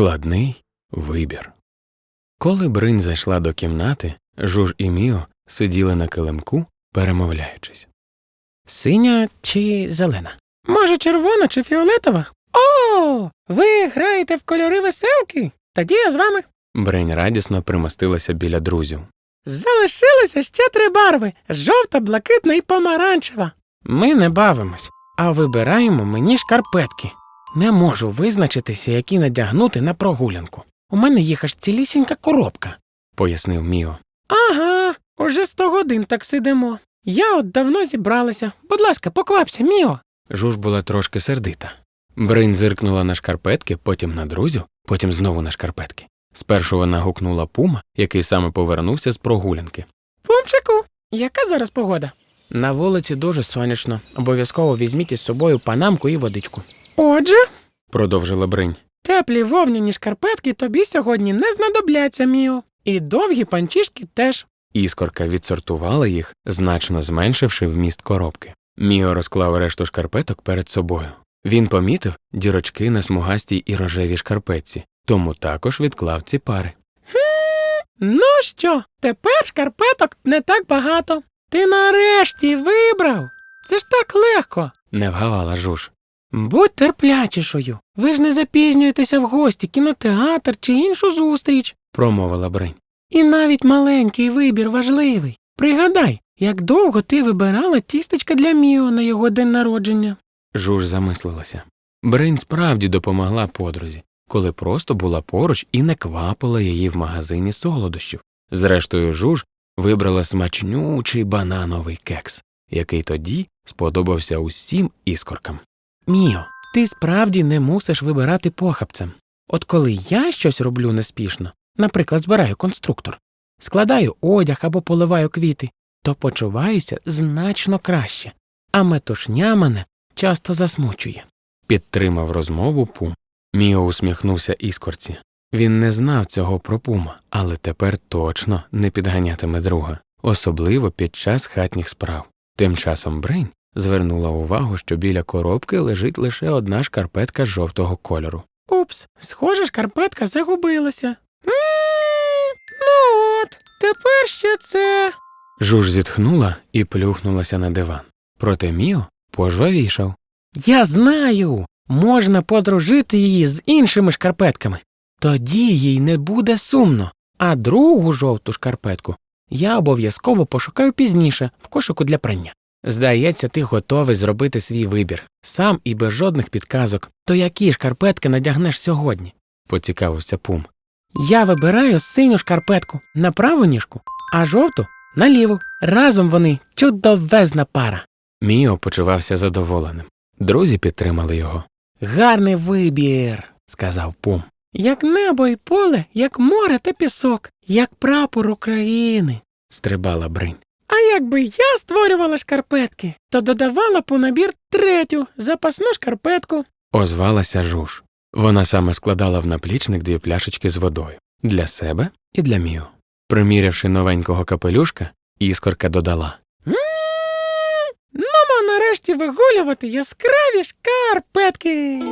Складний вибір. Коли Бринь зайшла до кімнати, Жуж і Міо сиділи на килимку, перемовляючись. Синя чи зелена? Може, червона чи фіолетова? О, ви граєте в кольори веселки? Тоді я з вами. Бринь радісно примостилася біля друзів. Залишилося ще три барви жовта, блакитна і помаранчева. Ми не бавимось, а вибираємо мені шкарпетки. Не можу визначитися, які надягнути на прогулянку. У мене їх аж цілісінька коробка. Пояснив Міо. Ага, уже сто годин так сидимо. Я от давно зібралася. Будь ласка, поквапся, Міо. Жуж була трошки сердита. Бринь зиркнула на шкарпетки, потім на друзів, потім знову на шкарпетки. Спершу вона гукнула пума, який саме повернувся з прогулянки. Пумчику, яка зараз погода? На вулиці дуже сонячно. Обов'язково візьміть із собою панамку і водичку. Отже, Продовжила Бринь. теплі вовняні шкарпетки тобі сьогодні не знадобляться, Міо. І довгі панчішки теж. Іскорка відсортувала їх, значно зменшивши вміст коробки. Міо розклав решту шкарпеток перед собою. Він помітив дірочки на смугастій і рожевій шкарпетці, тому також відклав ці пари. Ну що, тепер шкарпеток не так багато. Ти нарешті вибрав. Це ж так легко. Не вгавала жуж. Будь терплячішою. Ви ж не запізнюєтеся в гості, кінотеатр чи іншу зустріч. Промовила Бринь. І навіть маленький вибір важливий. Пригадай, як довго ти вибирала тістечка для Міо на його день народження. Жуж замислилася. Бринь справді допомогла подрузі, коли просто була поруч і не квапила її в магазині солодощів. Зрештою, жуж вибрала смачнючий банановий кекс, який тоді сподобався усім іскоркам. Міо, ти справді не мусиш вибирати похапцем. От коли я щось роблю неспішно, наприклад, збираю конструктор, складаю одяг або поливаю квіти, то почуваюся значно краще, а метушня мене часто засмучує. Підтримав розмову Пум. Міо усміхнувся іскорці. Він не знав цього про Пума, але тепер точно не підганятиме друга, особливо під час хатніх справ. Тим часом Бринь звернула увагу, що біля коробки лежить лише одна шкарпетка жовтого кольору. Упс, схоже, шкарпетка загубилася. Ну от, тепер ще це. Жуж зітхнула і плюхнулася на диван. Проте Міо пожвавішав. Я знаю, можна подружити її з іншими шкарпетками. Тоді їй не буде сумно, а другу жовту шкарпетку я обов'язково пошукаю пізніше в кошику для прання. Здається, ти готовий зробити свій вибір, сам і без жодних підказок. То які шкарпетки надягнеш сьогодні? Поцікавився Пум. Я вибираю синю шкарпетку на праву ніжку, а жовту на ліву. Разом вони чудовезна пара. Міо почувався задоволеним. Друзі підтримали його. Гарний вибір, сказав Пум. Як небо і поле, як море та пісок, як прапор України. Стрибала Бринь. А якби я створювала шкарпетки, то додавала б у набір третю запасну шкарпетку. Озвалася жуж. Вона саме складала в наплічник дві пляшечки з водою для себе і для Міо. Примірявши новенького капелюшка, іскорка додала. м Ну, нарешті вигулювати яскраві шкарпетки.